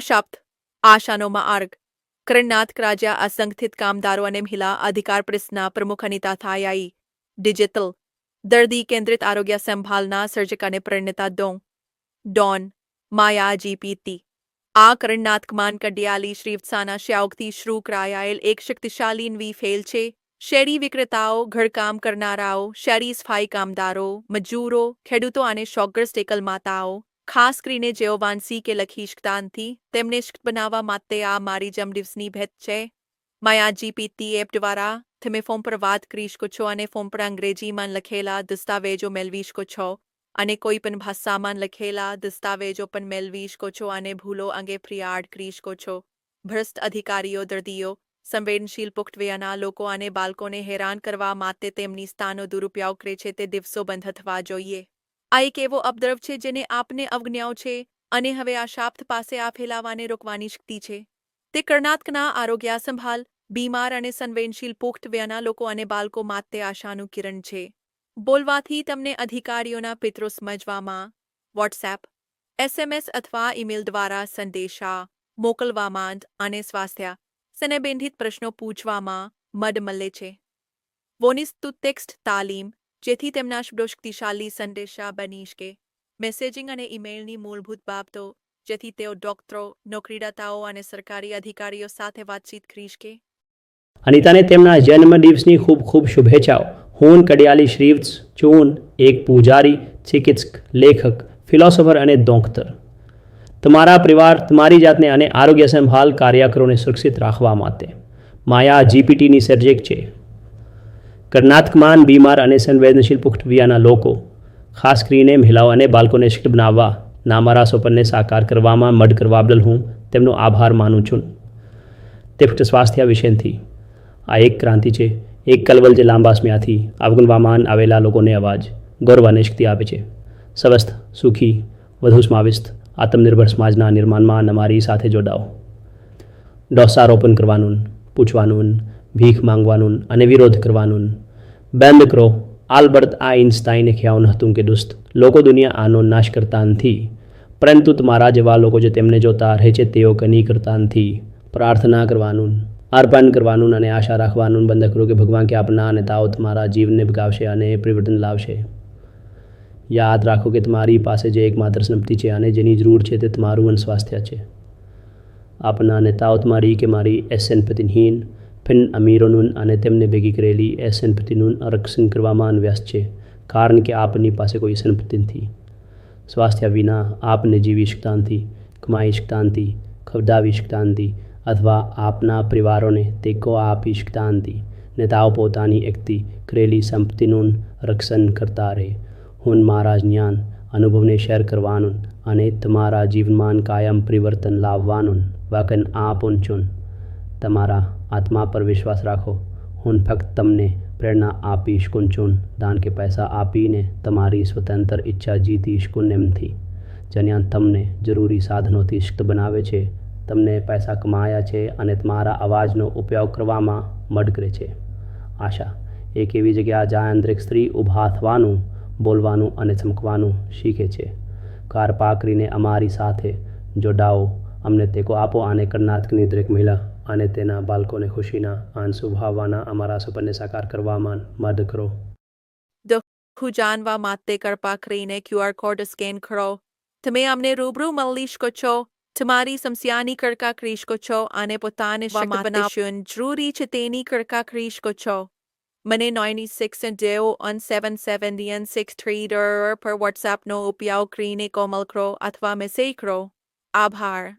શબ્દ આશાનો માર્ગ કર્ણાટક રાજ્ય અસંગઠિત કામદારો અને મહિલા અધિકાર પ્રેસના પ્રમુખ અનિતા થાયાઈ. ડિજિટલ. દર્દી કેન્દ્રિત આરોગ્ય સંભાળના સર્જક અને પરિણતા ડોંગ ડોન. માયા જીપીટી આ કર્ણાટકમાન કડિયાલી શ્રીવત્સાના શ્યાઉકથી શ્રુ કરાયેલ એક શક્તિશાળી નવી ફેલ છે. શેરી વિક્રેતાઓ, ઘરકામ કરનારાઓ, શેરી સફાઈ કામદારો, મજૂરો, ખેડૂતો અને શોગર સ્ટેકલ માતાઓ ખાસ કરીને જેઓ વાંસી કે લખી શકતાનથી તેમને શક્ત બનાવવા માટે આ મારી જમડિવ્સની ભેટ છે. માયા જીપીટી એપ દ્વારા, તમે ફોર્મ પર વાત કરી શકો છો અને ફોર્મ પર અંગ્રેજીમાં લખેલા દસ્તાવેજો મેળવી શકો છો અને કોઈ પણ ભાષામાં લખેલા દસ્તાવેજો પણ મેળવી શકો છો અને ભૂલો અંગે ફરિયાદ કરી શકો છો. ભ્રષ્ટ અધિકારીઓ, દર્દીઓ, સંવેદનશીલ પુખ્ત લોકો અને બાળકોને હેરાન કરવા માટે તેમની સ્થાનો દુરુપયોગ કરે છે તે દિવસો બંધ થવા જોઈએ. આ એક એવો અપદ્રવ છે જેને આપને અવજ્ઞાઓ છે અને હવે આ શાપ્ત પાસે આ ફેલાવાને રોકવાની શક્તિ છે. તે કર્ણાટકના આરોગ્ય સંભાળ, બીમાર અને સંવેદનશીલ પુખ્ત વ્યના લોકો અને બાળકો માટે આશાનું કિરણ છે. બોલવાથી તમને અધિકારીઓના પિત્રો સમજવામાં, વોટ્સએપ, એસએમએસ અથવા ઈમેલ દ્વારા સંદેશા મોકલવામાં અને સ્વાસ્થ્ય સંબંધિત પ્રશ્નો પૂછવામાં મદ મળે છે. વોનિસ્તુ ટેક્સ્ટ તાલીમ જેથી તેમના શક્તિશાળી સંદેશા બની શકે. મેસેજિંગ અને ઈમેલની મૂળભૂત બાબતો, જેથી તેઓ ડોક્ટરો, નોકરીદાતાઓ અને સરકારી અધિકારીઓ સાથે વાતચીત કરી શકે. અનિતાને તેમના જન્મદિવસની ખૂબ ખૂબ શુભેચ્છાઓ. હું કડિયાલી શ્રીવ્સ ચૂન, એક પૂજારી, ચિકિત્સક, લેખક, ફિલોસોફર અને ડોક્ટર તમારા પરિવાર તમારી જાતને અને આરોગ્ય સંભાળ કાર્યકરોને સુરક્ષિત રાખવા માટે. માયા જીપીટીની સર્જેક છે. કર્ણાટકમાન બીમાર અને સંવેદનશીલ પુખ્તવિયાના લોકો, ખાસ કરીને મહિલાઓ અને બાળકોને શિક્ષિત બનાવવા ના મારા સ્વપ્નને સાકાર કરવામાં મદ કરવા બદલ હું તેમનો આભાર માનું છું. તિફ્ટ સ્વાસ્થ્ય વિષયથી આ એક ક્રાંતિ છે, એક કલવલ જે લાંબા સમયથી અવગણવામાં આવેલા લોકોને અવાજ, ગૌરવ અને શક્તિ આપે છે. સ્વસ્થ, સુખી, વધુ સમાવિષ્ટ, આત્મનિર્ભર સમાજના નિર્માણમાં અમારી સાથે જોડાઓ. ડોસારોપણ કરવાનું, પૂછવાનું, ભીખ માંગવાનું અને વિરોધ કરવાનું બંધ કરો આલ્બર્ટ આઇન્સ્ટાઈને ખ્યાલ હતું કે દોસ્ત, લોકો દુનિયા આનો નાશ કરતા નથી. પરંતુ તમારા જેવા લોકો જે તેમને જોતા રહે છે, તેઓ કની કરતા નથી. પ્રાર્થના કરવાનું અર્પણ કરવાનું અને આશા રાખવાનું બંધ કરો કે ભગવાન કે આપના નેતાઓ તમારા જીવને ભગાવશે અને પરિવર્તન લાવશે. યાદ રાખો કે તમારી પાસે જે એકમાત્ર સંપત્તિ છે અને જેની જરૂર છે તે તમારું સ્વાસ્થ્ય છે. આપના નેતાઓ તમારી કે મારી એસએન પ્રતિહીન ફિન અમીરોનું અને તેમને ભેગી કરેલી એ સંપત્તિનું રક્ષણ કરવામાં વ્યસ્ત છે, કારણ કે આપની પાસે કોઈ સંપત્તિ નથી. સ્વાસ્થ્ય વિના આપને જીવી શકતા નથી કમાઈ શકતા નથી ખવડાવી શકતા નથી અથવા આપના પરિવારોને ટેકો આપી શકતા નથી નેતાઓ પોતાની એકતી કરેલી સંપત્તિનું રક્ષણ કરતા રહે. હું મારા જ્ઞાન અનુભવને શેર કરવાનું અને તમારા જીવનમાં કાયમ પરિવર્તન લાવવાનું વાકન આપું છું. તમારા આત્મા પર વિશ્વાસ રાખો. હું ફક્ત તમને પ્રેરણા આપી કુંચુન દાન કે પૈસા આપીને તમારી સ્વતંત્ર ઈચ્છા જીતી કુનેમથી. નથી તમને જરૂરી સાધનોથી શક્ત બનાવે છે. તમને પૈસા કમાયા છે અને તમારા અવાજનો ઉપયોગ કરવામાં મદ છે. આશા, એક એવી જગ્યા જ્યાં આંતરિક સ્ત્રી ઊભા થવાનું, બોલવાનું અને ચમકવાનું શીખે છે. કાર પાકરીને અમારી સાથે જોડાઓ. અમને ટેકો આપો અને કર્ણાટકની દરેક મહિલા અને તેના બાળકોને ખુશીના આંસુ ભાવવાના અમારા સપનને સાકાર કરવામાં મદદ કરો. દુઃખું જાણવા માટે કૃપા કરીને ક્યુઆર કોડ સ્કેન કરો. તમે અમને રૂબરૂ મળી શકો છો. તમારી સમસ્યાની કડકા કરી શકો છો અને પોતાને શક્ત બનાવશું. જરૂરી છે તેની કડકા કરી શકો છો. મને નાઇન્ટી સિક્સ ડેઓ અન સેવન સેવન એન સિક્સ થ્રી પર વોટ્સએપનો ઉપયોગ કરીને કોમલ કરો અથવા મેસેજ કરો. આભાર.